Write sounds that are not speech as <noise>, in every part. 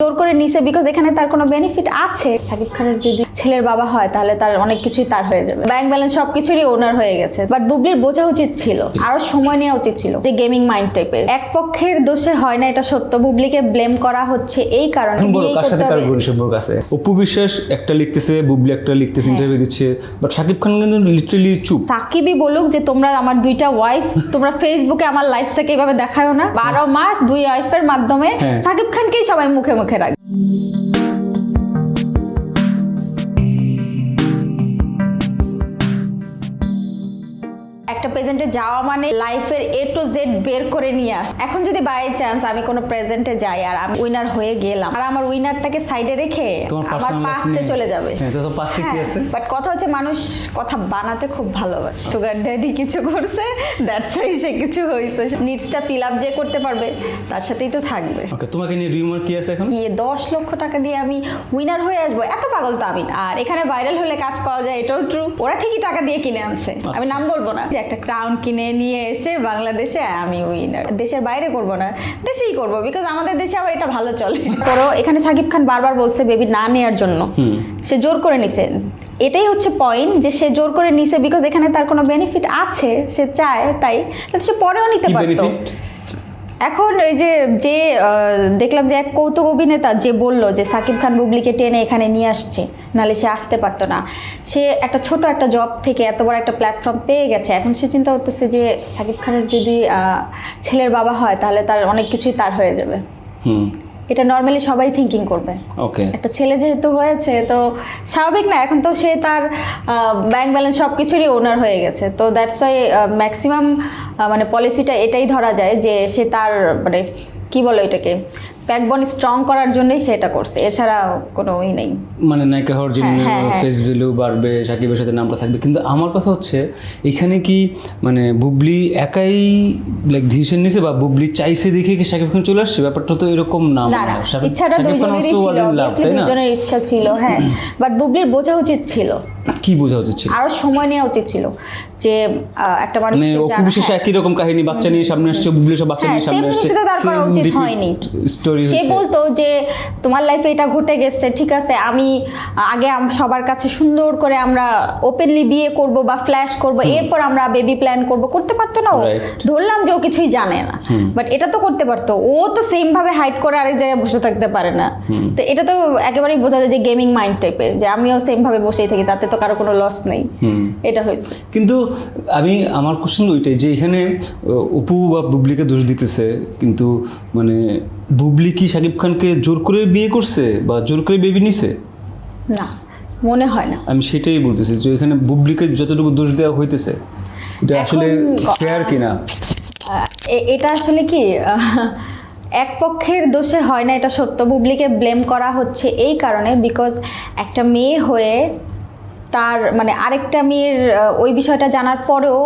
জোর করে নিছে বিকজ এখানে তার কোনো বেনিফিট আছে? সাকিব খানের যদি ছেলের বাবা হয় তাহলে তার অনেক কিছুই তার হয়ে যাবে। ব্যাংক ব্যালেন্স সবকিছুরই ওনার হয়ে গেছে। বাট বুবলির বোঝা উচিত ছিল আরও সময় নেওয়া উচিত ছিল যে গেমিং মাইন্ড টাইপের এক পক্ষের দোষে হয় না এটা সত্য। বুবলিকে ব্লেম করা হচ্ছে এই কারণে করতে হবে। সম্পর্ক আছে? অপু বিশ্বাস একটা লিখতেছে বুবলি একটা লিখতেছে হ্যাঁ। ইন্টারভিউ দিচ্ছে। বাট শাকিব খান কিন্তু লিটারালি চুপ। সাকিবই বলুক যে তোমরা আমার দুইটা ওয়াইফ তোমরা ফেসবুকে আমার লাইফটাকে এভাবে দেখায়ও না। বারো মাস দুই ওয়াইফের মাধ্যমে হ্যাঁ। সাকিব খানকেই সবাই মুখে মুখে রাখবে। প্রেজেন্টে যাওয়া মানে লাইফের এ টু জেড বের করে নিয়ে আস। এখন যদি বাই চান্স আমি কোনো প্রেজেন্টে যাই আর আমি উইনার হয়ে গেলাম আর আমার উইনারটাকে সাইডে রেখে আমার পাস্টে চলে যাবে। হ্যাঁ তো পাঁচটা কি আছে? বাট কথা হচ্ছে মানুষ কথা বানাতে খুব ভালোবাসে। সুগার ড্যাডি কিছু করছে দ্যাটস ওয়াই সে কিছু হয়েছে নিডসটা ফিল আপ যে করতে পারবে তার সাথেই তো থাকবে। ওকে তোমাকে নিয়ে রিউমার কি আছে এখন? গিয়ে দশ লক্ষ টাকা দিয়ে আমি উইনার হয়ে আসব। এত পাগল তো আমি। আর এখানে ভাইরাল হলে কাজ পাওয়া যায় এটাও ট্রু ওরা ঠিকই টাকা দিয়ে কিনে আনছে। আমি নাম বলব না যে একটা ক্রাউন কিনে নিয়ে এসে বাংলাদেশে আমি উইনার দেশের বাইরে করব না দেশেই করব বিকজ আমাদের দেশে আবার এটা ভালো চলে। পরও এখানে সাকিব খান বারবার বলছে বেবি না নেওয়ার জন্য। সে জোর করে নিছে। এটাই হচ্ছে পয়েন্ট যে সে জোর করে নিছে বিকজ এখানে তার কোনো বেনিফিট আছে সে চায় তাই। সে পরেও নিতে পারতো? এখন এই যে যে দেখলাম যে এক কৌতুক অভিনেতা যে বলল যে সাকিব খান বুবলিকে টেনে এখানে নিয়ে আসছে নাহলে সে আসতে পারতো না। সে একটা ছোট একটা জব থেকে এত বড় একটা প্ল্যাটফর্ম পেয়ে গেছে। এখন সে চিন্তা করতেছে যে সাকিব খানের যদি ছেলের বাবা হয়, তাহলে তার অনেক কিছুই তার হয়ে যাবে। হুম। এটা নর্মালি সবাই থিঙ্কিং করবে। ওকে একটা ছেলে যেহেতু হয়েছে তো স্বাভাবিক না এখন তো সে তার ব্যাংক ব্যালেন্স সব কিছুরই ওনার হয়ে গেছে। তো দ্যাটস ওয়াই ম্যাক্সিমাম মানে পলিসিটা এটাই ধরা যায় যে সে তার মানে কি বলো এটাকে ব্যাকবোন স্ট্রং করার জন্যই সেটা করছে এছাড়া কোনো ই নেই মানে নায়িকা হওয়ার জন্য হ্যাঁ, হ্যাঁ, হ্যাঁ। ফেস ভ্যালু বাড়বে সাকিবের সাথে নামটা থাকবে কিন্তু আমার কথা হচ্ছে এখানে কি মানে বুবলি একাই লাইক ডিসিশন নিছে বা বুবলি চাইছে দেখে কি সাকিব খান চলে আসছে ব্যাপারটা তো এরকম না হয়। ইচ্ছাটা দুইজনেরই ছিল? দুইজনের ইচ্ছা ছিল হ্যাঁ <clears throat> বাট বুবলির বোঝা উচিত ছিল কি বোঝা উচিত ছিল? আরও সময় নেওয়া উচিত ছিল যে একটা মানে মানুষকে বিশেষ হ্যাঁ। একই রকম কাহিনী বাচ্চা নিয়ে সামনে আসছে বুবলি সব বাচ্চা হ্যাঁ নিয়ে সামনে আসছে। জিনিসটা তার করা উচিত হয়নি। স্টোরি সে বলতো যে তোমার লাইফে এটা ঘটে গেছে ঠিক আছে আমি আগে সবার কাছে সুন্দর করে আমরা ওপেনলি বিয়ে করব বা ফ্ল্যাশ করব এরপর আমরা বেবি প্ল্যান করব। করতে পারতো না ও। ধরলাম যে ও কিছুই জানে না। বাট এটা তো করতে পারতো। ও তো সেম ভাবে হাইড করে আরেক জায়গায় বসে থাকতে পারে না। তো এটা তো একেবারেই বোঝা যায় যে গেমিং মাইন্ড টাইপের যে আমিও সেম ভাবে বসেই থাকি তাতে তো কারও কোনো লস নেই। এটা হয়েছে। কিন্তু আমি আমার কোশ্চেন ওইটাই যে এখানে অপু বা বুবলিকে দোষ দিতেছে কিন্তু মানে বুবলি কি শাকিব খানকে জোর করে বিয়ে করছে বা জোর করে বেবি নিছে? না মনে হয় না। আমি সেটাই বলতেছি যে এখানে বুবলিকে যতটুকু দোষ দেওয়া হইতেছে এটা আসলে ফেয়ার কিনা? এটা আসলে কি এক পক্ষের দোষে হয় না এটা সত্য। বুবলিকে ব্লেম করা হচ্ছে এই কারণে বিকজ একটা মেয়ে হয়ে তার মানে আরেকটা মেয়ের ওই বিষয়টা জানার পরেও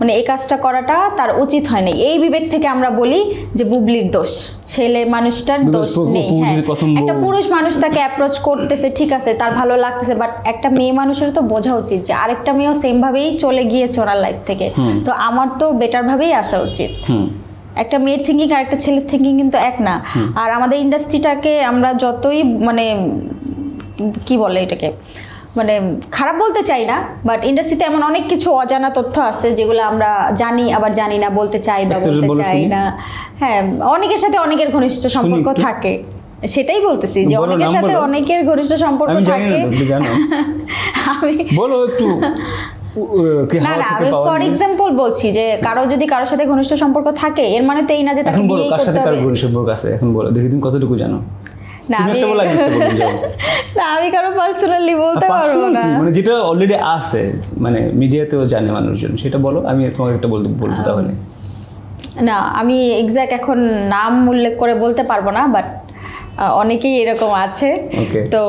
মানে এই কাজটা করাটা তার উচিত হয়নি। এই বিবেক থেকে আমরা বলি যে বুবলির দোষ। ছেলে মানুষটার দোষ নেই। হ্যাঁ একটা পুরুষ মানুষ তাকে অ্যাপ্রোচ করতেছে ঠিক আছে তার ভালো লাগতেছে বাট একটা মেয়ে মানুষের তো বোঝা উচিত যে আরেকটা মেয়েও সেম ভাবেই চলে গিয়েছে ওনার লাইফ থেকে। তো আমার তো বেটার ভাবেই আসা উচিত। একটা মেয়ের থিঙ্কিং আর একটা ছেলের থিঙ্কিং কিন্তু এক না। আর আমাদের ইন্ডাস্ট্রিটাকে আমরা যতই মানে কি বলে এটাকে মানে খারাপ বলতে চাই না বাট ইন্ডাস্ট্রিতে এমন অনেক কিছু অজানা তথ্য আছে যেগুলো আমরা জানি আবার জানি না বলতে চাই বা বলতে চাই না। হ্যাঁ অনেকের সাথে অনেকের ঘনিষ্ঠ সম্পর্ক থাকে সেটাই বলতেছি যে অনেকের সাথে অনেকের ঘনিষ্ঠ সম্পর্ক থাকে। <laughs> আমি বলো একটু না না আমি ফর এক্সাম্পল বলছি যে কারও যদি কারোর সাথে ঘনিষ্ঠ সম্পর্ক থাকে এর মানে তো এই না যে তাকে কার করতে হবে। সম্পর্ক আছে এখন বলো দেখি তুমি কতটুকু জানো। না আমি। <laughs> না আমি কারও পার্সোনালি বলতে পারব না। মানে যেটা অলরেডি আছে মানে মিডিয়াতেও জানে মানুষজন। সেটা বলো আমি তোমাকে একটা বলতে বলব তাহলে। না আমি এক্স্যাক্ট এখন নাম উল্লেখ করে বলতে পারব না বাট অনেকেই এরকম আছে। তো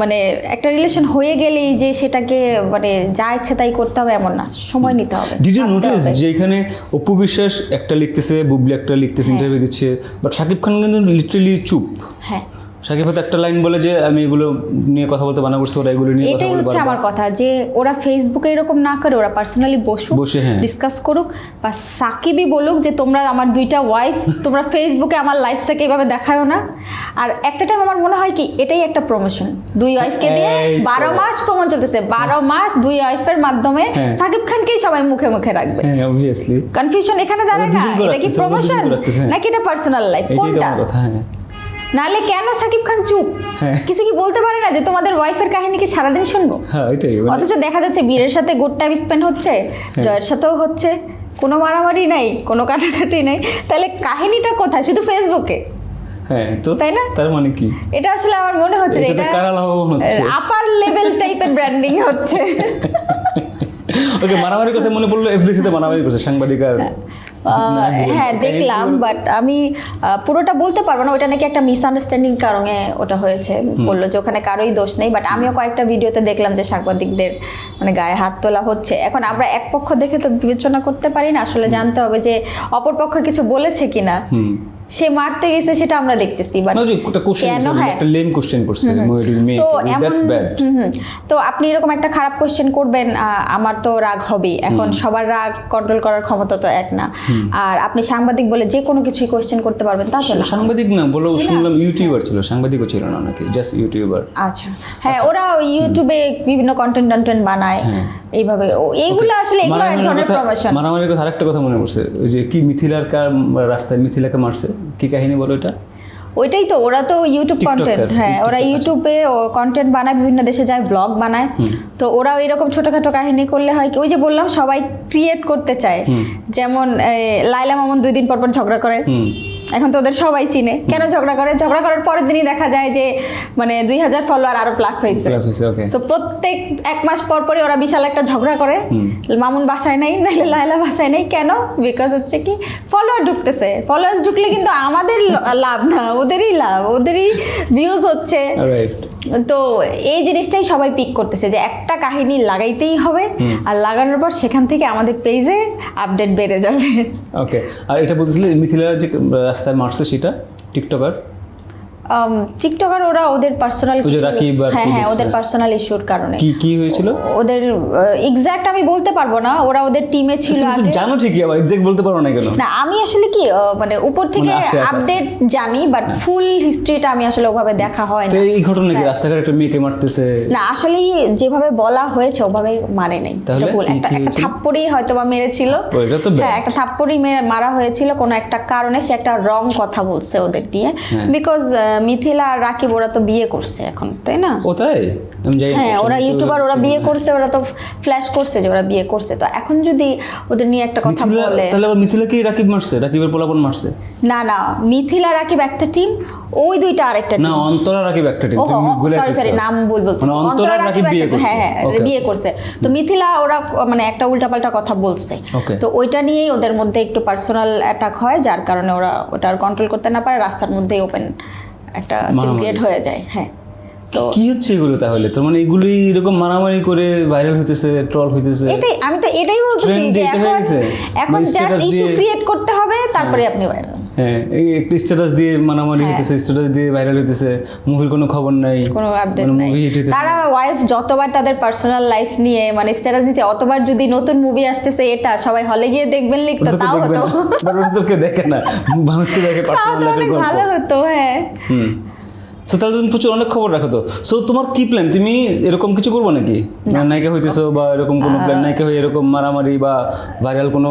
মানে একটা রিলেশন হয়ে গেলেই যে সেটাকে মানে যা ইচ্ছে তাই করতে হবে এমন না। সময় নিতে হবে ডিড ইউ নোটিস যে এখানে অপু বিশ্বাস একটা লিখতেছে বুবলি একটা লিখতেছে হ্যাঁ। ইন্টারভিউ দিচ্ছে বাট শাকিব খান কিন্তু লিটারালি চুপ। হ্যাঁ। সাকিব হয়তো একটা লাইন বলে যে আমি এগুলো নিয়ে কথা বলতে বানা করছি ওরা এগুলো নিয়ে এটাই হচ্ছে আমার কথা যে ওরা ফেসবুকে এরকম না করে ওরা পার্সোনালি বসুক বসে, হ্যাঁ। ডিসকাস করুক বা সাকিবই বলুক যে তোমরা আমার দুইটা ওয়াইফ তোমরা ফেসবুকে আমার লাইফটাকে এভাবে দেখায়ও না। আর একটা টাইম আমার মনে হয় কি এটাই একটা প্রমোশন দুই ওয়াইফকে দিয়ে বারো মাস প্রমোশন চলতেছে। বারো মাস দুই ওয়াইফের মাধ্যমে হ্যাঁ। সাকিব খানকেই সবাই মুখে মুখে রাখবে। হ্যাঁ কনফিউশন এখানে দাঁড়ায় না। এটা কি প্রমোশন হ্যাঁ। নাকি এটা পার্সোনাল লাইফ কোনটা? কথা হ্যাঁ। নালে কেন সাকিব খান চুপ? হ্যাঁ। কিছু কি বলতে পারে না যে তোমাদের ওয়াইফের কাহিনী কি সারাদিন শুনব? হ্যাঁ মানে- অথচ দেখা যাচ্ছে বীরের সাথে গুড টাইম স্পেন্ড হচ্ছে হ্যাঁ। জয়ের সাথেও হচ্ছে কোনো মারামারি নাই কোনো কাটাকাটি নেই। তাহলে কাহিনীটা কোথায়? শুধু ফেসবুকে হ্যাঁ তো তাই না? তার মানে কি? এটা আসলে আমার মনে হচ্ছে এটা কারা লাভবান হচ্ছে? আপার লেভেল টাইপের ব্র্যান্ডিং হচ্ছে। <laughs> ওকে মারামারির কথা মনে পড়ল এফডিসিতে মারামারি করছে সাংবাদিক আর হ্যাঁ দেখলাম বাট আমি পুরোটা বলতে পারব না ওটা নাকি একটা মিসআন্ডারস্ট্যান্ডিং কারণে ওটা হয়েছে। বলল যে ওখানে কারোই দোষ নেই বাট আমিও কয়েকটা ভিডিওতে দেখলাম যে সাংবাদিকদের মানে গায়ে হাত তোলা হচ্ছে। এখন আমরা এক পক্ষ দেখে তো বিবেচনা করতে পারি না আসলে জানতে হবে যে অপর পক্ষ কিছু বলেছে কিনা। সে মারতে গেছে সেটা আমরা দেখতেছি বাট কেন? হ্যাঁ? লেম কোশ্চেন করছে তো এমন আপনি এরকম একটা খারাপ কোশ্চেন করবেন আমার তো রাগ হবে এখন সবার রাগ কন্ট্রোল করার ক্ষমতা তো এক না। আর আপনি সাংবাদিক বলে যে কোনো কিছুই কোশ্চেন করতে পারবেন তা তো না। সাংবাদিক না বলো শুনলাম ইউটিউবার ছিল সাংবাদিকও ছিল না নাকি জাস্ট ইউটিউবার আচ্ছা। হ্যাঁ ওরা ইউটিউবে বিভিন্ন কন্টেন্ট টন্টেন্ট বানায় এইভাবে। ও- এইগুলো আসলে এগুলো এক ধরনের প্রমোশন মারামারির কথা আরেকটা কথা মনে পড়ছে ওই যে কি মিথিলার কার রাস্তায় মিথিলাকে মারছে? কি কাহিনী বলো এটা? ওইটাই তো ওরা তো ইউটিউব কন্টেন্ট হ্যাঁ ওরা ইউটিউবে ও কন্টেন্ট বানায় বিভিন্ন দেশে যায় ব্লগ বানায়। তো ওরা এরকম ছোটোখাটো কাহিনী করলে হয় কি ওই যে বললাম সবাই ক্রিয়েট করতে চায়। যেমন লাইলা মামুন দুই দিন পর পর ঝগড়া করে। এখন তো ওদের সবাই চিনে। কেন ঝগড়া করে? ঝগড়া করার পরের দিনই দেখা যায় যে মানে দুই হাজার ফলোয়ার আরও প্লাস হয়েছে। তো প্রত্যেক এক মাস পর পরই ওরা বিশাল একটা ঝগড়া করে। মামুন বাসায় নেই নাহলে লাইলা বাসায় নেই। কেন? বিকজ হচ্ছে কি ফলোয়ার ঢুকতেছে। ফলোয়ার ঢুকলে কিন্তু আমাদের লাভ না ওদেরই লাভ ওদেরই ভিউজ হচ্ছে। রাইট তো এই জিনিসটাই সবাই পিক করতেছে যে একটা কাহিনী লাগাইতেই হবে। আর লাগানোর পর সেখান থেকে আমাদের পেজে আপডেট বেড়ে যাবে। ওকে আর এটা বলতেছিলে মিথিলা যে রাস্তায় মারছে সেটা টিকটকার? টিকটকার ওরা ওদের পার্সোনাল হ্যাঁ হ্যাঁ ওদের পার্সোনাল ইস্যুর কারণে। কি কি হয়েছিল? ওদের এক্সাক্ট আমি বলতে পারব না ওরা ওদের টিমে ছিল তুমি তো আগে। জানো ঠিকই আবার এক্সাক্ট বলতে পারো না কেন? না আমি আসলে কি মানে উপর থেকে মানে আপডেট জানি বাট ফুল হিস্ট্রিটা আমি আসলে ওভাবে দেখা হয় না। এই ঘটনা হ্যাঁ। কি রাস্তাঘাটে একটা মেয়েকে মারতেছে? না আসলে যেভাবে বলা হয়েছে ওভাবে মারে নাই। একটা একটা? থাপ্পড়ই হয়তো বা মেরেছিল. হ্যাঁ একটা থাপ্পড়ই মেরে মারা হয়েছিল কোনো একটা কারণে সে একটা রং কথা বলছে ওদের নিয়ে হ্যাঁ। বিকজ মিথিলা আর রাকিব ওরা তো বিয়ে করছে এখন তাই না? ও তাই? হ্যাঁ ওরা ইউটিউবার ওরা বিয়ে করছে ওরা তো ফ্ল্যাশ করছে যে ওরা বিয়ে করছে। তো এখন যদি ওদের নিয়ে একটা কথা মিথিলা বলে তাহলে আবার মিথিলাকেই রাকিব মারছে? রাকিবের পোলাপন মারছে? না না মিথিলা রাকিব একটা টিম ওই দুইটা আরেকটা টিম না অন্তরা রাকিব একটা টিম সরি সরি নাম ভুল বলছি মানে অন্তরা রাকিব বিয়ে করছে। হ্যাঁ হ্যাঁ বিয়ে করছে। তো মিথিলা ওরা মানে একটা উল্টাপাল্টা কথা বলছে। তো ওইটা নিয়েই ওদের মধ্যে একটু পার্সোনাল অ্যাটাক হয় যার কারণে ওরা ওটা আর কন্ট্রোল করতে না পারে রাস্তার মধ্যেই ওপেন একটা সিলগেট হয়ে যায় হ্যাঁ। তো কি হচ্ছে এগুলো তাহলে? তো মানে এগুলোই এরকম মারামারি করে ভাইরাল হইতেছে ট্রল হইতেছে। এটাই আমি তো এটাই বলতেছি যে হয়ে এখন? এখন জাস্ট ইস্যু ক্রিয়েট করতে হবে তারপরে আপনি ভাইরাল হ্যাঁ এই একটু স্ট্যাটাস দিয়ে মানামারি হ্যাঁ। হইতেছে স্ট্যাটাস দিয়ে ভাইরাল হইতেছে মুভির কোনো খবর নাই কোনো আপডেট মানে নাই। তারা ওয়াইফ যতবার তাদের পার্সোনাল লাইফ নিয়ে মানে স্ট্যাটাস দিতে অতবার যদি নতুন মুভি আসতেছে এটা সবাই হলে গিয়ে দেখবেন লিখতো তো তাও হতো। তো কেউ দেখে না। মানুষ দেখে পার্সোনাল গল্প। ভালো হতো হ্যাঁ। সো তাহলে তুমি প্রচুর অনেক খবর রাখো তো। সো তোমার কি প্ল্যান তুমি এরকম কিছু করব নাকি? নায়িকা হইতেছো বা এরকম কোনো প্ল্যান নায়িকা হয়ে এরকম মারামারি বা ভাইরাল কোনো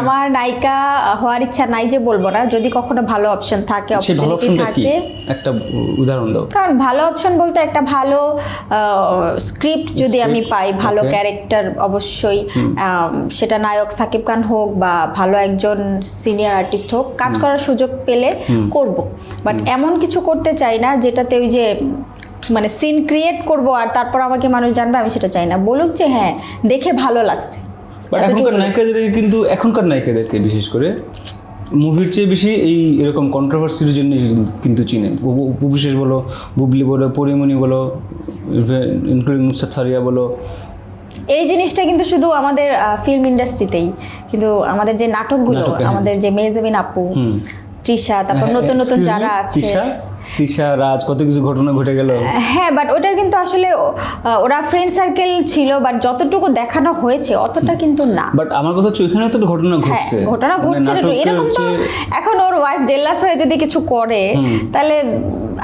আমার নায়িকা হওয়ার ইচ্ছা নাই যে বলব না। যদি কখনো ভালো অপশন থাকে ভালো অপশনটা কি? একটা উদাহরণ দাও। কারণ ভালো অপশন বলতে একটা ভালো স্ক্রিপ্ট যদি আমি পাই ভালো ক্যারেক্টার অবশ্যই সেটা নায়ক সাকিব খান হোক বা ভালো একজন সিনিয়র আর্টিস্ট হোক কাজ করার সুযোগ পেলে করব। বাট এমন কিছু করতে চাই না যেটাতে ওই যে মানে সিন ক্রিয়েট করব আর তারপর আমাকে মানুষ জানবে আমি সেটা চাই না। বলুক যে হ্যাঁ দেখে ভালো লাগছে। বাট এখনকার নায়িকাদেরকে কিন্তু এখনকার নায়িকাদেরকে বিশেষ করে মুভির চেয়ে বেশি এই এরকম কন্ট্রোভার্সির জন্য কিন্তু চিনে। বু- বু- বিশেষ বলো বুবলি বলো পরিমণি বলো ইনক্লুডিং নুসরাত ফারিয়া বলো। এই জিনিসটা কিন্তু শুধু আমাদের ফিল্ম ইন্ডাস্ট্রিতেই কিন্তু আমাদের যে নাটকগুলো নাটকে, হ্যাঁ। আমাদের যে মেজেবিন আপু। তৃষা তারপর হ্যাঁ, নতুন নতুন যারা আছে। তৃষা? তিশা রাজ কত কিছু ঘটনা ঘটে গেল? হ্যাঁ বাট ওটার কিন্তু আসলে ওরা ফ্রেন্ড সার্কেল ছিল বাট যতটুকু দেখানো হয়েছে অতটা কিন্তু না। বাট আমার কথা হচ্ছে ওইখানে তো ঘটনা হ্যাঁ ঘটছে। ঘটনা মানে ঘটছে এরকম তো এখন ওর ওয়াইফ জেল্লাস হয়ে যদি কিছু করে তাহলে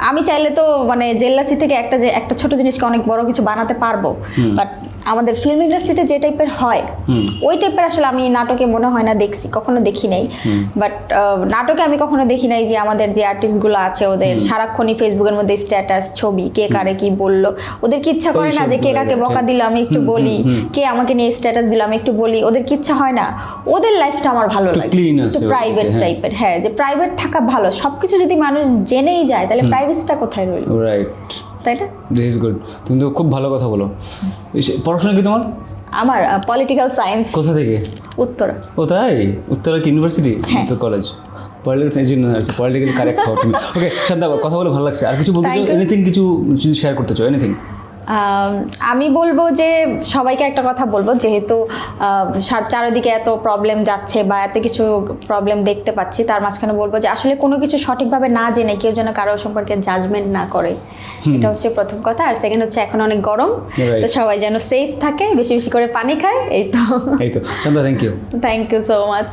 আমি চাইলে তো মানে জেল্লাসি থেকে একটা যে একটা ছোট জিনিসকে অনেক বড় কিছু বানাতে পারব। বাট আমাদের ফিল্ম ইন্ডাস্ট্রিতে যে টাইপের হয় ওই টাইপের আসলে আমি নাটকে মনে হয় না দেখছি কখনো দেখি নাই। বাট নাটকে আমি কখনো দেখি নাই যে আমাদের যে আর্টিস্টগুলো আছে ওদের সারাক্ষণই ফেসবুকের মধ্যে স্ট্যাটাস ছবি কে কারে কি বলল। ওদের কি ইচ্ছা করে না যে কে কাকে বকা দিল আমি একটু বলি কে আমাকে নিয়ে স্ট্যাটাস দিল আমি একটু বলি ওদের কি ইচ্ছা হয় না? ওদের লাইফটা আমার ভালো লাগে। প্রাইভেট হ্যাঁ। টাইপের হ্যাঁ যে প্রাইভেট থাকা ভালো সবকিছু যদি মানুষ জেনেই যায় তাহলে প্রাইভেসিটা কোথায় রইল? রাইট তাই না? দিস ইজ গুড তুমি তো খুব ভালো কথা বলো। পড়াশোনা কি তোমার? আমার পলিটিক্যাল সায়েন্স কোথা থেকে? উত্তরা। ও তাই? উত্তরা কি ইউনিভার্সিটি উত্তর college political science university political correct হও তুমি। ওকে শান্তা কথা বলে ভালো লাগছে। আর কিছু বলতে চাও? এনিথিং কিছু যদি শেয়ার করতে চাও? এনিথিং আম, বলব যে সবাইকে একটা কথা বলব যেহেতু চারিদিকে এত প্রবলেম যাচ্ছে বা এত কিছু প্রবলেম দেখতে পাচ্ছি তার মাঝখানে বলব যে আসলে কোনো কিছু সঠিকভাবে না জেনে কেউ যেন কারও সম্পর্কে জাজমেন্ট না করে। এটা হচ্ছে প্রথম কথা আর সেকেন্ড হচ্ছে এখন অনেক গরম তো সবাই যেন সেফ থাকে বেশি বেশি করে পানি খায় এই তো। এই তো। Thank you thank you so much